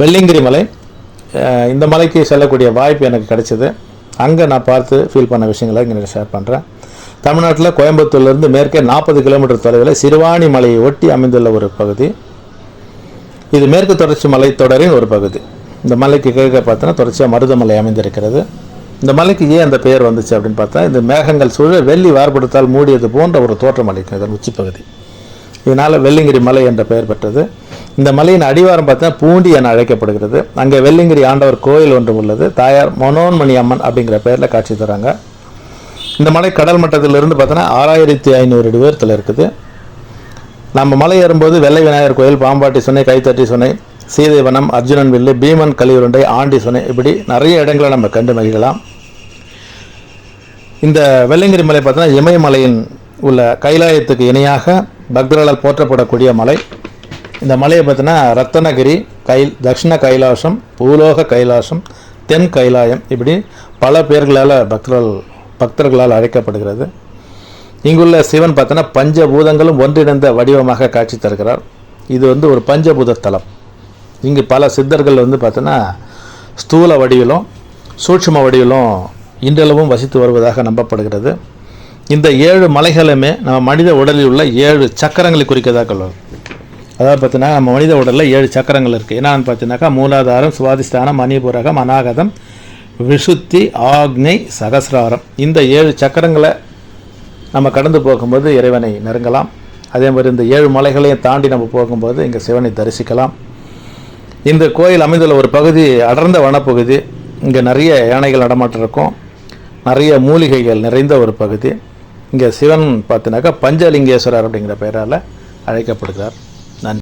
வெள்ளிங்கிரி மலை. இந்த மலைக்கு செல்லக்கூடிய வாய்ப்பு எனக்கு கிடைச்சிது. அங்கே நான் பார்த்து ஃபீல் பண்ண விஷயங்களை இங்கே ஷேர் பண்ணுறேன் தமிழ்நாட்டில் கோயம்புத்தூர்லேருந்து மேற்கே நாற்பது கிலோமீட்டர் தொலைவில் சிறுவாணி மலையை ஒட்டி அமைந்துள்ள ஒரு பகுதி. இது மேற்கு தொடர்ச்சி மலைத்தொடரின் ஒரு பகுதி. இந்த மலைக்கு கீழே பார்த்தோன்னா தொடர்ச்சியாக மருதமலை அமைந்திருக்கிறது. இந்த மலைக்கு ஏன் அந்த பெயர் வந்துச்சு அப்படின்னு பார்த்தா இந்த மேகங்கள் சூழ வெள்ளி வார்படுத்தால் மூடியது போன்ற ஒரு தோற்றம் அளிக்கும் இதன் உச்சிப்பகுதி. இதனால் வெள்ளிங்கிரி மலை என்ற பெயர் பெற்றது. இந்த மலையின் அடிவாரம் பார்த்தா பூண்டி என அழைக்கப்படுகிறது. அங்கே வெள்ளிங்கிரி ஆண்டவர் கோயில் ஒன்று உள்ளது. தாயார் மனோன்மணி அம்மன் அப்படிங்கிற பெயரில் காட்சி தராங்க. இந்த மலை கடல் மட்டத்திலிருந்து பார்த்தோன்னா ஆறாயிரத்தி ஐநூறு அடி உயரத்தில் இருக்குது. நம்ம மலை ஏறும்போது வெள்ளை விநாயகர் கோயில் பாம்பாட்டி சுனை கைத்தட்டி சுனை சீதைவனம் அர்ஜுனன் வில்லு பீமன் கலியுருண்டை ஆண்டி சுனை இப்படி நிறைய இடங்களை நம்ம கண்டு மகிழலாம். இந்த வெள்ளிங்கிரி மலை பார்த்தோன்னா இமயமலையின் உள்ள கைலாயத்துக்கு இணையாக பக்தர்களால் போற்றப்படக்கூடிய மலை. இந்த மலையை பார்த்தோன்னா ரத்தனகிரி கைல் தக்ஷிண கைலாசம் பூலோக கைலாசம் தென் கைலாயம் இப்படி பல பேர்களால் பக்தர்கள் பக்தர்களால் அழைக்கப்படுகிறது. இங்குள்ள சிவன் பார்த்தோன்னா பஞ்சபூதங்களும் ஒன்றிணைந்த வடிவமாக காட்சி தருகிறார். இது வந்து ஒரு பஞ்சபூத தலம். இங்கு பல சித்தர்கள் வந்து பார்த்தோன்னா ஸ்தூல வடிவிலும் சூட்சும வடிவிலும் இன்றளவும் வசித்து வருவதாக நம்பப்படுகிறது. இந்த ஏழு மலைகளுமே நம்ம மனித உடலில் உள்ள ஏழு சக்கரங்களை குறிக்கதாக கொள்வது அதாவது பார்த்தீங்கன்னா நம்ம மனித உடலில் ஏழு சக்கரங்கள் இருக்குது என்னென்னு பார்த்தீங்கன்னாக்கா மூலாதாரம் சுவாதிஷ்டானம் மணிபுரகம் அநாகதம் விசுத்தி ஆக்னை சகசிராரம். இந்த ஏழு சக்கரங்களை நம்ம கடந்து போகும்போது இறைவனை நெருங்கலாம். அதே மாதிரி இந்த ஏழு மலைகளையும் தாண்டி நம்ம போகும்போது இங்கே சிவனை தரிசிக்கலாம். இந்த கோயில் அமைந்துள்ள ஒரு பகுதி அடர்ந்த வனப்பகுதி. இங்கே நிறைய யானைகள் நடமாட்டம் இருக்கும். நிறைய மூலிகைகள் நிறைந்த ஒரு பகுதி. இங்கே சிவன் பார்த்தினாக்கா பஞ்சலிங்கேஸ்வரர் அப்படிங்கிற பெயரால் அழைக்கப்படுகிறார். நன்றி